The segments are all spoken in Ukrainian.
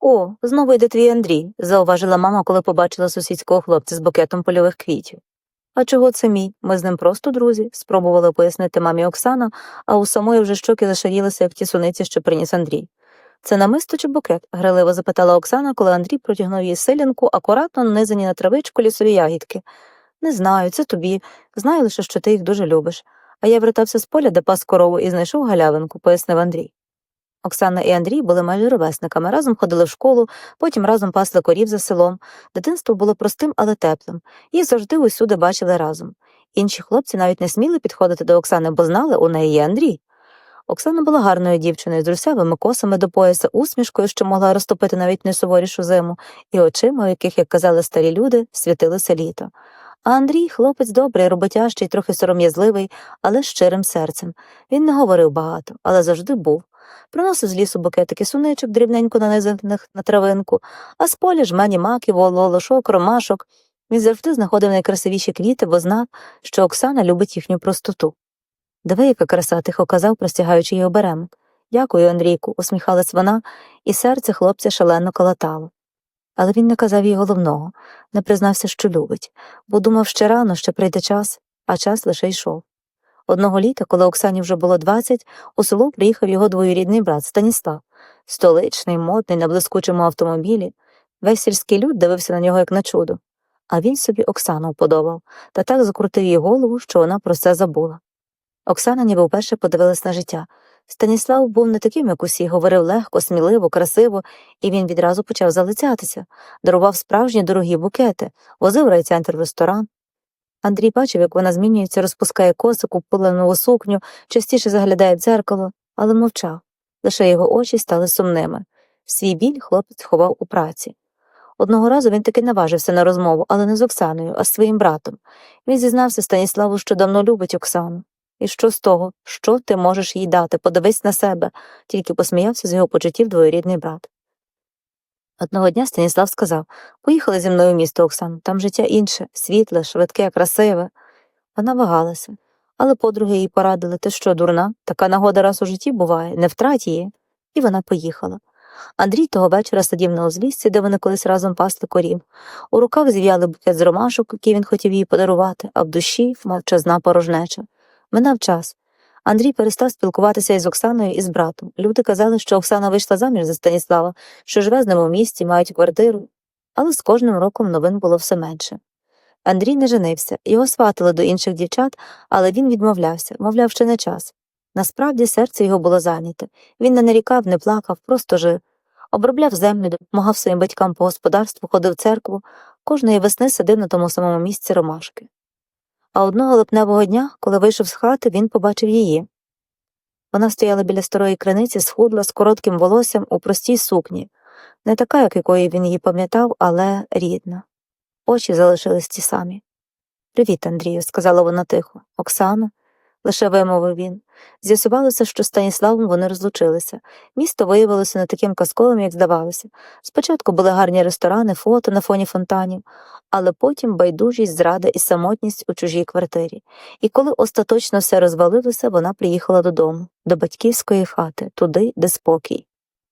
О, знову йде твій Андрій, зауважила мама, коли побачила сусідського хлопця з букетом польових квітів. А чого це мій? Ми з ним просто друзі, спробувала пояснити мамі Оксана, а у самої вже щоки зашарілися, як ті суниці, що приніс Андрій. Це намисто чи букет? граливо запитала Оксана, коли Андрій протягнув їй силянку, акуратно нанизані на травичку лісові ягідки. Не знаю, це тобі. Знаю лише, що ти їх дуже любиш. А я вертався з поля, де пас корову, і знайшов галявинку, пояснив Андрій. Оксана і Андрій були майже ровесниками, разом ходили в школу, потім разом пасли корів за селом. Дитинство було простим, але теплим. Їх завжди усюди бачили разом. Інші хлопці навіть не сміли підходити до Оксани, бо знали, у неї є Андрій. Оксана була гарною дівчиною з русявими косами до пояса, усмішкою, що могла розтопити навіть найсуворішу зиму, і очима, у яких, як казали старі люди, світилося літо. А Андрій хлопець добрий, роботящий, трохи сором'язливий, але з щирим серцем. Він не говорив багато, але завжди був. Приносив з лісу букетики суничок, дрібненько нанизаних на травинку, а з поля жмені маків, волошок, ромашок. Він завжди знаходив найкрасивіші квіти, бо знав, що Оксана любить їхню простоту. Диви, яка краса, тихо казав, простягаючи її оберемок. Дякую, Андрійку, усміхалась вона, і серце хлопця шалено калатало. Але він не казав їй головного, не признався, що любить, бо думав ще рано, що прийде час, а час лише йшов. Одного літа, коли Оксані вже було двадцять, у село приїхав його двоюрідний брат Станіслав, столичний, модний, на блискучому автомобілі. Весь сільський люд дивився на нього як на чудо. А він собі Оксану вподобав та так закрутив їй голову, що вона про це забула. Оксана ніби вперше подивилась на життя. Станіслав був не таким, як усі, говорив легко, сміливо, красиво, і він відразу почав залицятися, дарував справжні дорогі букети, возив райцентр в ресторан. Андрій бачив, як вона змінюється, розпускає коси, купила нову сукню, частіше заглядає в дзеркало, але мовчав. Лише його очі стали сумними. Свій біль хлопець ховав у праці. Одного разу він таки наважився на розмову, але не з Оксаною, а з своїм братом. Він зізнався Станіславу, що давно любить Оксану. І що з того, що ти можеш їй дати, подивись на себе, тільки посміявся з його почуттів двоюрідний брат. Одного дня Станіслав сказав Поїхали зі мною в місто, Оксан, там життя інше, світле, швидке, красиве. Вона вагалася, але подруги їй порадили, ти що, дурна, така нагода раз у житті буває, не втрать її. І вона поїхала. Андрій того вечора сидів на узліссі, де вони колись разом пасли корів. У руках зів'яли букет з ромашок, який він хотів їй подарувати, а в душі мовчазна порожнеча. Минав час. Андрій перестав спілкуватися із Оксаною і з братом. Люди казали, що Оксана вийшла заміж за Станіслава, що живе з ним у місті, мають квартиру. Але з кожним роком новин було все менше. Андрій не женився, його сватили до інших дівчат, але він відмовлявся, мовляв, ще не час. Насправді серце його було зайняте. Він не нарікав, не плакав, просто жив. Обробляв землю, допомагав своїм батькам по господарству, ходив в церкву, кожної весни сидив на тому самому місці ромашки. А одного липневого дня, коли вийшов з хати, він побачив її. Вона стояла біля старої криниці, схудла, з коротким волоссям у простій сукні, не така, як якої він її пам'ятав, але рідна. Очі залишились ті самі. Привіт, Андрію, сказала вона тихо. Оксана, лише вимовив він. З'ясувалося, що з Станіславом вони розлучилися. Місто виявилося не таким казковим, як здавалося. Спочатку були гарні ресторани, фото на фоні фонтанів, але потім байдужість, зрада і самотність у чужій квартирі. І коли остаточно все розвалилося, вона приїхала додому, до батьківської хати, туди, де спокій.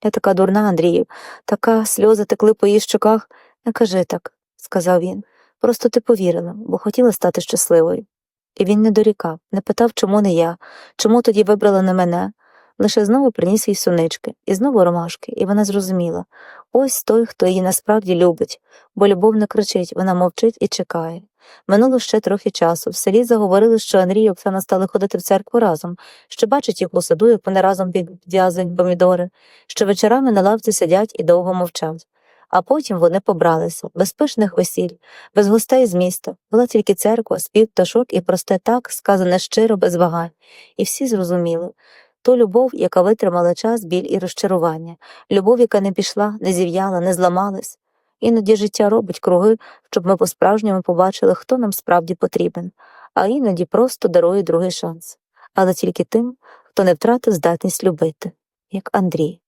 Я така дурна, Андрію, така сльози текли по її щоках. Не кажи так, сказав він. Просто ти повірила, бо хотіла стати щасливою. І він не дорікав, не питав, чому не я, чому тоді вибрала не мене. Лише знову приніс їй сунички, і знову ромашки, і вона зрозуміла ось той, хто її насправді любить, бо любов не кричить, вона мовчить і чекає. Минуло ще трохи часу. В селі заговорили, що Андрій і Оксана стали ходити в церкву разом, що бачать їх у саду, як вони разом підв'язують помідори, що вечорами на лавці сидять і довго мовчать. А потім вони побралися, без пишних весіль, без гостей з міста. Була тільки церква, спів пташок і просте так, сказане щиро, без вагань. І всі зрозуміли то любов, яка витримала час, біль і розчарування, любов, яка не пішла, не зів'яла, не зламалась. Іноді життя робить круги, щоб ми по-справжньому побачили, хто нам справді потрібен, а іноді просто дарує другий шанс. Але тільки тим, хто не втратив здатність любити, як Андрій.